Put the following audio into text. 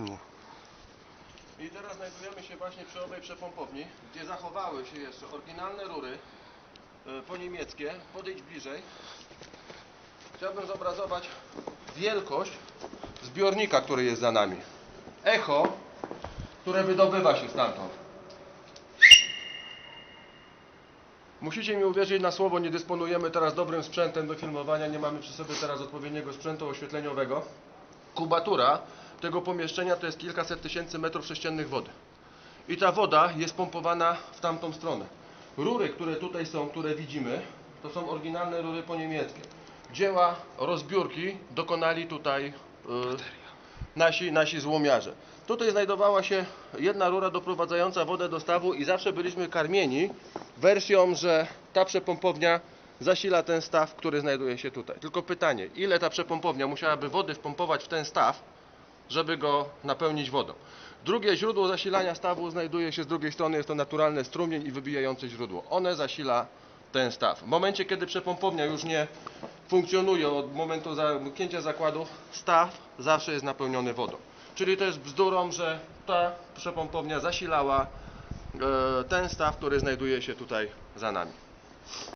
No. I teraz znajdujemy się właśnie przy owej przepompowni, gdzie zachowały się jeszcze oryginalne rury e, po niemieckie. Podejdź bliżej. Chciałbym zobrazować wielkość zbiornika, który jest za nami. Echo, które wydobywa się stamtąd. Musicie mi uwierzyć na słowo, nie dysponujemy teraz dobrym sprzętem do filmowania, nie mamy przy sobie teraz odpowiedniego sprzętu oświetleniowego. Kubatura tego pomieszczenia to jest kilkaset tysięcy metrów sześciennych wody. I ta woda jest pompowana w tamtą stronę. Rury, które tutaj są, które widzimy, to są oryginalne rury po niemieckie. Dzieła rozbiórki dokonali tutaj y, nasi, nasi złomiarze. Tutaj znajdowała się jedna rura doprowadzająca wodę do stawu i zawsze byliśmy karmieni wersją, że ta przepompownia zasila ten staw, który znajduje się tutaj. Tylko pytanie, ile ta przepompownia musiałaby wody wpompować w ten staw, żeby go napełnić wodą. Drugie źródło zasilania stawu znajduje się z drugiej strony, jest to naturalny strumień i wybijające źródło. One zasila ten staw. W momencie, kiedy przepompownia już nie funkcjonuje od momentu zamknięcia zakładu, staw zawsze jest napełniony wodą. Czyli to jest bzdurą, że ta przepompownia zasilała e, ten staw, który znajduje się tutaj za nami.